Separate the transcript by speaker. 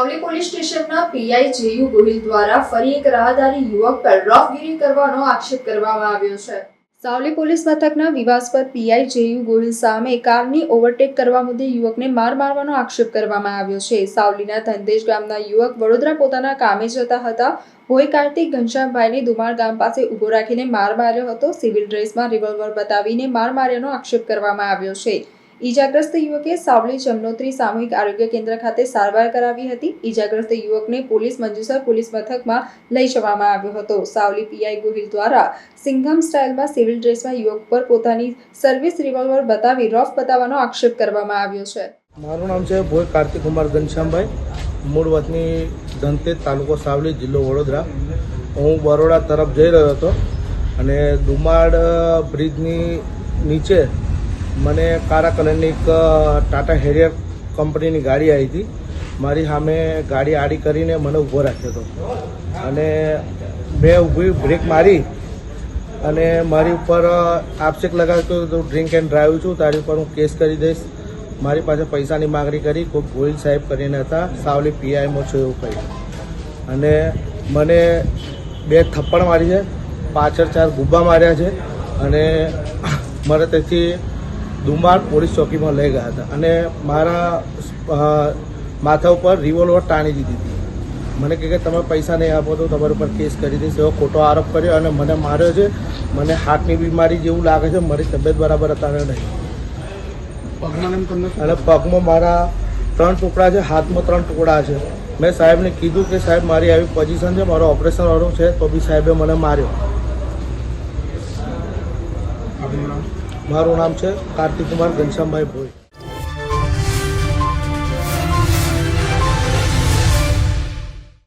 Speaker 1: Police સ્ટેશનના PI JU Gohil દ્વારા ફરી એક રાહદારી યુવક પર રોફગીરી કરવાનો આક્ષેપ કરવામાં આવ્યો છે. સાવલી પોલીસ મથકના વિવાસપર પીઆઈ જેયુ ગોહિલ સામે કારની ઓવરટેક કરવા મુદ્દે યુવકને માર મારવાનો આક્ષેપ કરવામાં આવ્યો છે. સાવલીના ધંધેશ ગામના યુવક વડોદરા પોતાના કામે જતા હતા. ભોઈ કાર્તિક ઘનશ્યામભાઈને દુમાળ ગામ પાસે ઊભો રાખીને માર માર્યો હતો. સિવિલ ડ્રેસમાં રિવોલ્વર બતાવીને માર માર્યાનો આક્ષેપ કરવામાં આવ્યો છે. ઈજાગ્રસ્ત યુવકે સાવલી જમનોત્રી સામૂહિક આરોગ્ય કેન્દ્ર ખાતે સારવાર કરાવી હતી. ઈજાગ્રસ્ત યુવકને પોલીસ મંજુસર પોલીસ મથકમાં લઈ જવામાં આવ્યો હતો. સાવલી પીઆઈ ગોહિલ દ્વારા સિંઘમ સ્ટાઇલમાં સિવિલ ડ્રેસમાં યુવક પર પોતાની સર્વિસ રિવોલ્વર બતાવી રફ બતાવવાનો આક્ષેપ કરવામાં આવ્યો છે.
Speaker 2: મારું નામ છે ભોય કાર્તિક કુમાર ઘનશ્યામભાઈ. મૂળ વતની ધનતેજ તાલુકો સાવલી જિલ્લો વડોદરા. હું બરોડા તરફ જઈ રહ્યો હતો અને દુમાડ બ્રિજની નીચે મને કાળા કલરની એક ટાટા હેરિયર કંપનીની ગાડી આવી હતી. મારી સામે ગાડી આડી કરીને મને ઊભો રાખ્યો હતો. અને મેં ઊભી બ્રેક મારી અને મારી ઉપર આપશેક લગાવ્યો તો ડ્રિંક એન્ડ ડ્રાઈવ છું. તારી ઉપર હું કેસ કરી દઈશ. મારી પાસે પૈસાની માગણી કરી. કોઈ ગોહિલ સાહેબ કરીને હતા. સાવલી પીઆઈમાં છું એવું કહ્યું અને મને બે થપ્પડ મારી છે. પાછળ ચાર ગુબ્બા માર્યા છે. અને મારે તેથી દુમાળ પોલીસ ચોકીમાં લઈ ગયા હતા. અને મારા માથા ઉપર રિવોલ્વર ટાણી દીધી હતી. મને કહે કે તમે પૈસા નહીં આપો તો તમારા ઉપર કેસ કરી દઈશ એવો ખોટો આરોપ કર્યો અને મને માર્યો છે. મને હાર્ટની બીમારી જેવું લાગે છે. મારી તબિયત બરાબર અત્યારે નહીં. અને પગમાં મારા ત્રણ ટુકડા છે. હાથમાં ત્રણ ટુકડા છે. મેં સાહેબને કીધું કે સાહેબ મારી આવી પોઝિશન છે. મારો ઓપરેશન વાળું છે તો બી સાહેબે મને માર્યો. મારું નામ છે કાર્તિક કુમાર ઘનશ્યામભાઈ ભોઈ.